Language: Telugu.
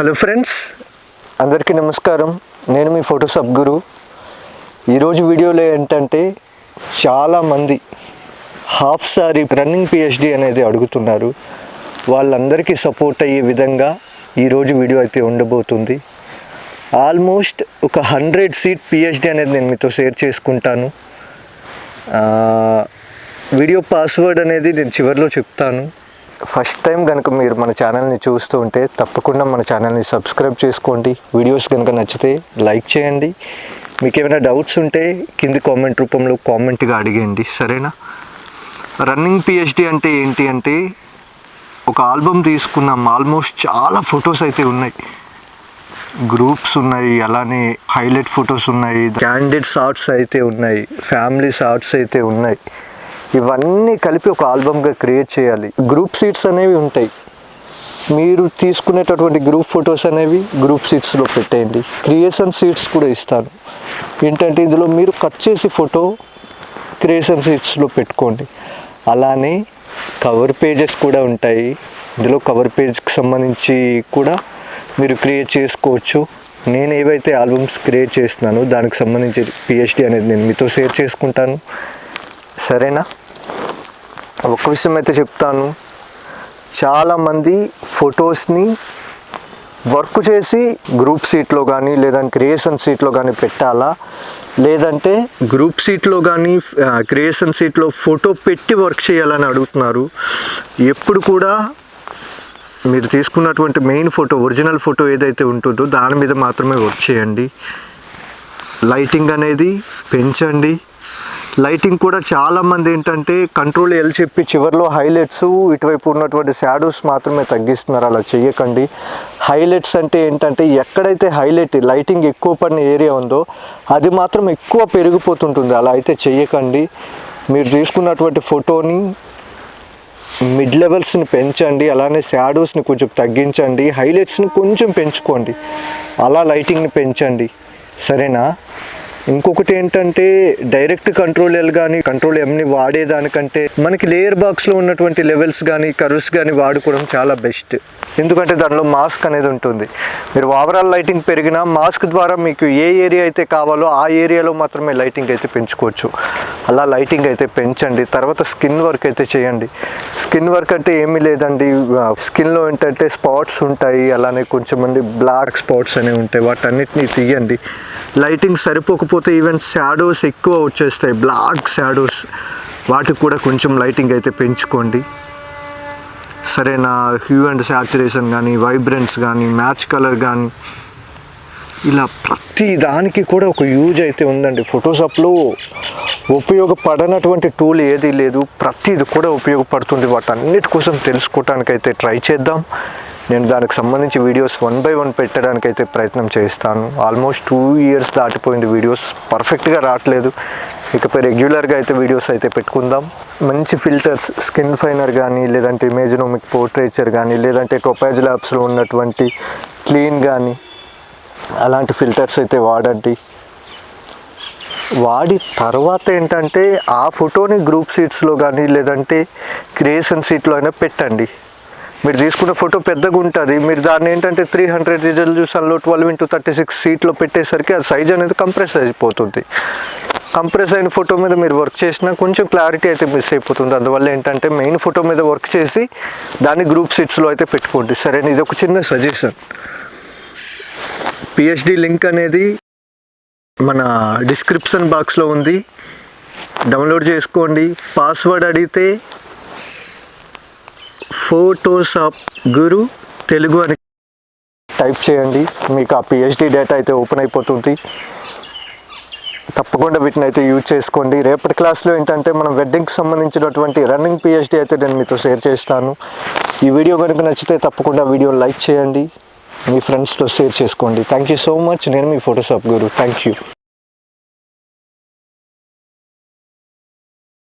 హలో ఫ్రెండ్స్ అందరికీ నమస్కారం. నేను మీ ఫోటో గురు. ఈరోజు వీడియోలో ఏంటంటే చాలామంది హాఫ్ సారీ రన్నింగ్ పిహెచ్డి అనేది అడుగుతున్నారు. వాళ్ళందరికీ సపోర్ట్ అయ్యే విధంగా ఈరోజు వీడియో అయితే ఉండబోతుంది. ఆల్మోస్ట్ ఒక హండ్రెడ్ సీట్ పిహెచ్డి అనేది నేను మీతో షేర్ చేసుకుంటాను. వీడియో పాస్వర్డ్ అనేది నేను చివరిలో చెప్తాను. ఫస్ట్ టైం కనుక మీరు మన ఛానల్ని చూస్తూ ఉంటే తప్పకుండా మన ఛానల్ని సబ్స్క్రైబ్ చేసుకోండి. వీడియోస్ కనుక నచ్చితే లైక్ చేయండి. మీకు ఏమైనా డౌట్స్ ఉంటే కింది కామెంట్ రూపంలో కామెంట్గా అడిగేయండి సరేనా? రన్నింగ్ పిహెచ్డి అంటే ఏంటి అంటే ఒక ఆల్బమ్ తీసుకున్నాం. ఆల్మోస్ట్ చాలా ఫొటోస్ అయితే ఉన్నాయి. గ్రూప్స్ ఉన్నాయి. అలానే హైలైట్ ఫొటోస్ ఉన్నాయి. క్యాండిడ్ షార్ట్స్ అయితే ఉన్నాయి. ఫ్యామిలీ షార్ట్స్ అయితే ఉన్నాయి. ఇవన్నీ కలిపి ఒక ఆల్బమ్గా క్రియేట్ చేయాలి. గ్రూప్ సీట్స్ అనేవి ఉంటాయి. మీరు తీసుకునేటటువంటి గ్రూప్ ఫొటోస్ అనేవి గ్రూప్ సీట్స్లో పెట్టేయండి. క్రియేషన్ సీట్స్ కూడా ఇస్తాను. ఏంటంటే ఇందులో మీరు కట్ చేసి ఫోటో క్రియేషన్ సీట్స్లో పెట్టుకోండి. అలానే కవర్ పేజెస్ కూడా ఉంటాయి. ఇందులో కవర్ పేజ్కి సంబంధించి కూడా మీరు క్రియేట్ చేసుకోవచ్చు. నేను ఏవైతే ఆల్బమ్స్ క్రియేట్ చేస్తున్నానో దానికి సంబంధించి పిహెచ్డి అనేది నేను మీతో షేర్ చేసుకుంటాను. సరేనా? ఒక విషయం అయితే చెప్తాను. చాలామంది ఫొటోస్ని వర్క్ చేసి గ్రూప్ సీట్లో కానీ లేదంటే క్రియేషన్ సీట్లో కానీ పెట్టాలా? లేదంటే గ్రూప్ సీట్లో కానీ క్రియేషన్ సీట్లో ఫోటో పెట్టి వర్క్ చేయాలని అడుగుతున్నారు. ఎప్పుడు కూడా మీరు తీసుకున్నటువంటి మెయిన్ ఫోటో ఒరిజినల్ ఫోటో ఏదైతే ఉంటుందో దాని మీద మాత్రమే వర్క్ చేయండి. లైటింగ్ అనేది పెంచండి. లైటింగ్ కూడా చాలామంది ఏంటంటే కంట్రోల్ ఎల్ చెప్పి చివరిలో హైలైట్స్ ఇటువైపు ఉన్నటువంటి షాడోస్ మాత్రమే తగ్గిస్తున్నారు. అలా చేయకండి హైలైట్స్ అంటే ఏంటంటే ఎక్కడైతే హైలైట్ లైటింగ్ ఎక్కువ పడిన ఏరియా ఉందో అది మాత్రం ఎక్కువ పెరిగిపోతుంటుంది. అలా అయితే చేయకండి మీరు తీసుకున్నటువంటి ఫోటోని మిడ్ లెవెల్స్ని పెంచండి. అలానే షాడోస్ని కొంచెం తగ్గించండి. హైలైట్స్ని కొంచెం పెంచుకోండి. అలా లైటింగ్ని పెంచండి. సరేనా? ఇంకొకటి ఏంటంటే డైరెక్ట్ కంట్రోల్ ఎల్ కానీ కంట్రోల్ ఎంని వాడేదానికంటే మనకి లేయర్ బాక్స్లో ఉన్నటువంటి లెవెల్స్ కానీ కర్వ్స్ కానీ వాడుకోవడం చాలా బెస్ట్ ఎందుకంటే దానిలో మాస్క్ అనేది ఉంటుంది. మీరు ఓవరాల్ లైటింగ్ పెరిగినా మాస్క్ ద్వారా మీకు ఏ ఏరియా అయితే కావాలో ఆ ఏరియాలో మాత్రమే లైటింగ్ అయితే పెంచుకోవచ్చు. అలా లైటింగ్ అయితే పెంచండి. తర్వాత స్కిన్ వర్క్ అయితే చేయండి. స్కిన్ వర్క్ అంటే ఏమీ లేదండి. స్కిన్లో ఏంటంటే స్పాట్స్ ఉంటాయి. అలానే కొంచెం మంది బ్లాక్ స్పాట్స్ అనేవి ఉంటాయి. వాటన్నిటిని తీయండి. లైటింగ్ సరిపోకపోతే ఈవెన్ షాడోస్ ఎక్కువ వచ్చేస్తాయి. బ్లాక్ షాడోస్ వాటికి కూడా కొంచెం లైటింగ్ అయితే పెంచుకోండి. సరేనా హ్యూ అండ్ శాచురేషన్ కానీ వైబ్రెన్స్ కానీ మ్యాచ్ కలర్ కానీ ఇలా ప్రతి దానికి కూడా ఒక యూజ్ అయితే ఉందండి. ఫోటోషాప్లో ఉపయోగపడనటువంటి టూల్ ఏదీ లేదు. ప్రతిది కూడా ఉపయోగపడుతుంది. వాటన్నిటి కోసం తెలుసుకోవటానికైతే ట్రై చేద్దాం. నేను దానికి సంబంధించి వీడియోస్ వన్ బై వన్ పెట్టడానికి అయితే ప్రయత్నం చేస్తాను. ఆల్మోస్ట్ టూ ఇయర్స్ దాటిపోయింది వీడియోస్ పర్ఫెక్ట్గా రావట్లేదు. ఇకపై రెగ్యులర్గా అయితే వీడియోస్ అయితే పెట్టుకుందాం. మంచి ఫిల్టర్స్ స్కిన్ ఫైనర్ కానీ లేదంటే ఇమేజినోమిక్ పోర్ట్రేచర్ కానీ లేదంటే టొపాజ్ ల్యాబ్స్లో ఉన్నటువంటి క్లీన్ కానీ అలాంటి ఫిల్టర్స్ అయితే వాడండి. వాడి తర్వాత ఏంటంటే ఆ ఫోటోని గ్రూప్ సీట్స్లో కానీ లేదంటే క్రియేషన్ సీట్లో అయినా పెట్టండి. మీరు తీసుకున్న ఫోటో పెద్దగా ఉంటుంది. మీరు దాన్ని ఏంటంటే త్రీ హండ్రెడ్ రిజల్యూషన్లో ట్వెల్వ్ ఇంటూ థర్టీ సిక్స్ సీట్లో పెట్టేసరికి అది సైజ్ అనేది కంప్రెస్ అయిపోతుంది. కంప్రెస్ అయిన ఫోటో మీద మీరు వర్క్ చేసినా కొంచెం క్లారిటీ అయితే మిస్ అయిపోతుంది. అందువల్ల ఏంటంటే మెయిన్ ఫోటో మీద వర్క్ చేసి దాన్ని గ్రూప్ సీట్స్లో అయితే పెట్టుకోండి. సరే ఇది ఒక చిన్న సజెషన్ పిహెచ్డి లింక్ అనేది మన డిస్క్రిప్షన్ బాక్స్లో ఉంది. డౌన్లోడ్ చేసుకోండి. పాస్వర్డ్ అడిగితే ఫోటోషాప్ గురు తెలుగు అని టైప్ చేయండి. మీకు ఆ పిహెచ్డి డేటా అయితే ఓపెన్ అయిపోతుంది. తప్పకుండా వీటిని అయితే యూజ్ చేసుకోండి. రేపటి క్లాస్లో ఏంటంటే మనం వెడ్డింగ్కి సంబంధించినటువంటి రన్నింగ్ పిహెచ్డి అయితే నేను మీతో షేర్ చేస్తాను. ఈ వీడియో కనుక నచ్చితే తప్పకుండా వీడియో లైక్ చేయండి. మీ ఫ్రెండ్స్తో షేర్ చేసుకోండి. థ్యాంక్ యూ సో మచ్ నేను మీ ఫోటోషాప్ గురు థ్యాంక్ యూ